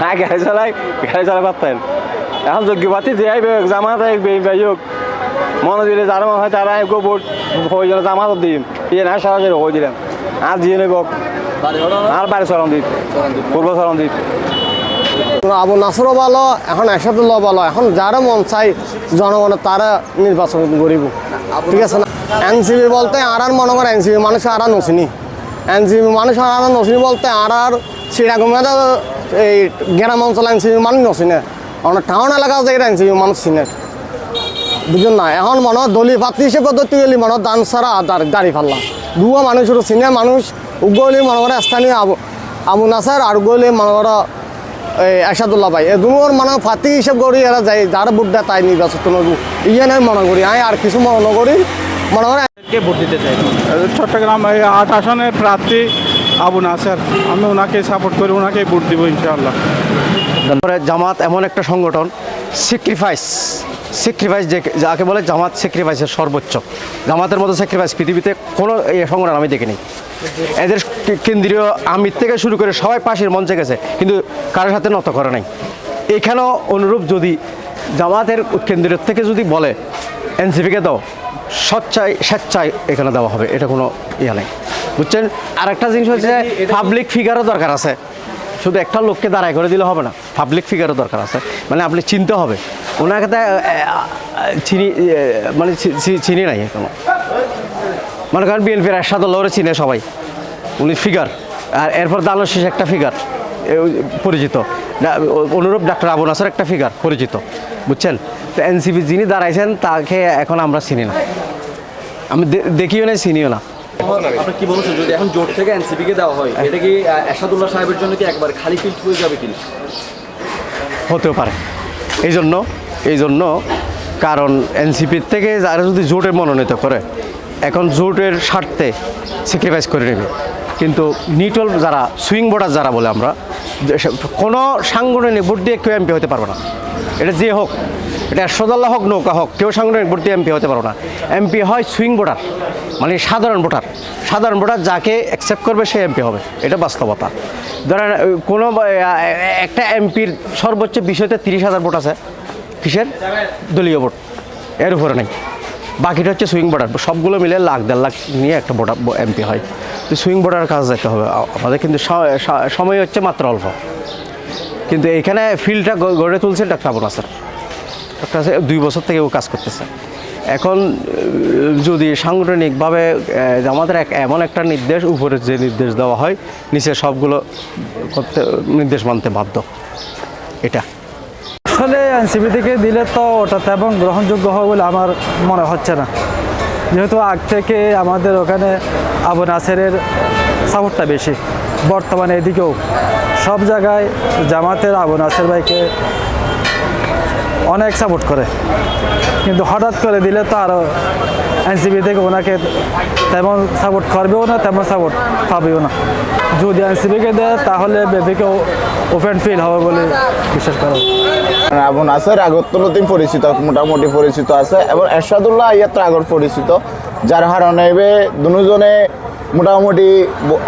হ্যাঁ এখন যে জামাত মনে দিলে যারা মনে হয় তারা আইব, ভোট জামাত দিম ইয়ে না সরাসরি হয়ে দিলাম আর দিয়ে নেব। আর বাড়ি দিত পূর্ব দিত আবু নাসরও ভালো, এখন একসাথুল্লাহ ভালো। এখন যারা মন চাই জনগণের তারা নির্বাচন করিব। ঠিক আছে না? এনসিবি বলতে আর মনে করে এনসিবি মানুষ আর আর এনসিবি মানুষ আর নসিনি বলতে আর আর সিরাগুমে এই গ্রাম অঞ্চল এনসিবি মানুষ নসিনে। অনেক টাউন এলাকা থেকে এনসিবি মানুষ চিনে বুঝুন না, এখন মনে দলীয় প্রার্থী হিসেবে পদ্ধতি গেলি মনে দান ছাড়া দাঁড়ি ফাল্লা দুয়া মানুষের চিনে মানুষ উগলি মনে করে স্থানীয় আবু আবু নাসার, আর উগলি মনে করে, এই এরশাদুল্লাহ ভাই। দুনোর মানে ফাতি হিসেব করি এরা যাই যারা দেয় তাই নির্বাচন ইয়ে নাই মনে করি আমি আর কিছু মনে করি। মনে করে কে ভোট দিতে চাই চট্টগ্রাম এই আট আসনের প্রার্থী আবু নাসের। আমি ওনাকে সাপোর্ট করি ওনাকেই ভোট দিব ইনশাআল্লাহ। তারপরে জামাত এমন একটা সংগঠন স্যাক্রিফাইস স্যাক্রিফাইস যে যাকে বলে জামাত স্যাক্রিফাইসের সর্বোচ্চ। জামাতের মতো স্যাক্রিফাইস পৃথিবীতে কোনো এই সংগঠন আমি দেখিনি। এদের কেন্দ্রীয় আমির থেকে শুরু করে সবাই পাশের মঞ্চে গেছে কিন্তু কারোর সাথে নত করে নাই। এখানেও অনুরূপ যদি জামাতের কেন্দ্রীয় থেকে যদি বলে এনসিপিকে দাও স্বচ্ছায় স্বেচ্ছায় এখানে দেওয়া হবে এটা কোনো ইয়া নেই। বুঝছেন? আর একটা জিনিস হচ্ছে পাবলিক ফিগারও দরকার আছে। শুধু একটা লোককে দাঁড়ায় করে দিলে হবে না পাবলিক ফিগারও দরকার আছে। মানে আপনি চিনতে হবে। আহ, চিনি মানে চিনি নাই এখনও। মনে করেন বিএনপির এরশাদ লড়ে চিনে সবাই। উনি ফিগার আর এরপর দানোর শেষ একটা ফিগার পরিচিত। অনুরূপ ডাক্তার আবু নাসর একটা ফিগার পরিচিত। বুঝছেন? তো এনসিপি যিনি দাঁড়াইছেন তাকে এখন আমরা চিনি না। আমি দেখিও না চিনিও না। কি যদি এখন জোট থেকে দেওয়া হয় এটা কি সাহেবের জন্য কি একবার খালি ফিল্ড হয়ে যাবে কিনা হতেও পারে। এই জন্য এই জন্য কারণ এনসিপির থেকে যারা যদি জোটে মনোনীত করে এখন জোটের স্বার্থে স্যাক্রিফাইস করে নেবে। কিন্তু নিটল যারা সুইং ভোটার যারা বলে আমরা কোনো সাংগঠনিক ভোট দিয়ে কেউ এমপি হতে পারবে না। এটা যে হোক এটা সদাল্লা হোক, নৌকা হোক। কেউ সাংগঠনিক দিয়ে এমপি হতে পারবে না। এমপি হয় সুইং ভোটার মানে সাধারণ ভোটার। সাধারণ ভোটার যাকে অ্যাকসেপ্ট করবে, সে এমপি হবে। এটা বাস্তবতা। ধরেন কোনো একটা এমপির সর্বোচ্চ বিষয়তে তিরিশ হাজার ভোট আছে, কিসের? দলীয় ভোট। এর উপরে নেই। বাকিটা হচ্ছে সুইং ভোটার। সবগুলো মিলে লাখ, দেড় লাখ নিয়ে একটা ভোটার এমপি হয়। তো সুইং ভোটার কাজ যেতে হবে। আমাদের কিন্তু সময় হচ্ছে মাত্র অল্প। কিন্তু এখানে ফিল্ডটা গড়ে তুলছে ডাক্তার আবু নাসের নাসের দুই বছর থেকে ও কাজ করতেছে। এখন যদি সাংগঠনিকভাবে আমাদের এক, এমন একটা নির্দেশ, উপরে যে নির্দেশ দেওয়া হয়, নিচে সবগুলো করতে, নির্দেশ মানতে বাধ্য। এটা। আসলে এনসিপি থেকে দিলে তো ওটা তেমন গ্রহণযোগ্য হবে বলে আমার মনে হচ্ছে না। যেহেতু আগ থেকে আমাদের ওখানে আবু নাসেরের সাপোর্টটা বেশি, বর্তমানে এদিকেও। সব জায়গায় জামাতের আবু নাসের ভাইকে অনেক সাপোর্ট করে। কিন্তু হঠাৎ করে দিলে তো আরও এনসিপি থেকে ওনাকে তেমন সাপোর্ট করবেও না, তেমন সাপোর্ট পাবেও না। যদি এনসিপিকে দেয়, তাহলে বেবিকেও ওপেন ফিল হবে বলে বিশ্বাস করা। আবু নাসের আগরতলাতেই পরিচিত, মোটামুটি পরিচিত আছে। এবং এরশাদুল্লাহ ইয়াত্রা আগর পরিচিত, যার কারণে এবে দুজনে মোটামুটি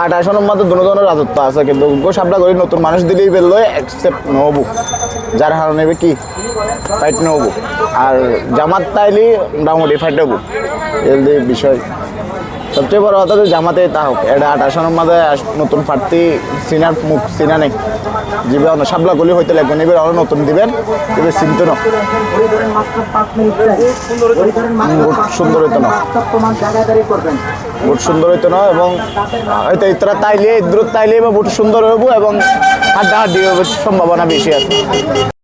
আঠাশ মধ্যে দুজনের রাজত্ব আছে। কিন্তু সাবলা করে নতুন মানুষ দিলেই বেরলো অ্যাকসেপ্ট নহবো। যার কারণে কি? ফাইট নহবো আর জামাত তাইলি মোটামুটি ফাইট হব এই বিষয়। সবচেয়ে বড় কথা যে জামাতে তা হোক। এটা আঠাশ জনের মধ্যে নতুন প্রার্থী সিনার মুখ সিনা নেই। অন্য সাবলা গলি হইতে লাগবে নিবে আরও নতুন দিবেন। এবার চিন্ত না সুন্দর হইতো না। ভোট সুন্দর হইতো না এবং হয়তো ইতরা তাইলে দূর তাইলে বা ভোট সুন্দর হইব এবং হাড্ডা হাড্ডি সম্ভাবনা বেশি আছে।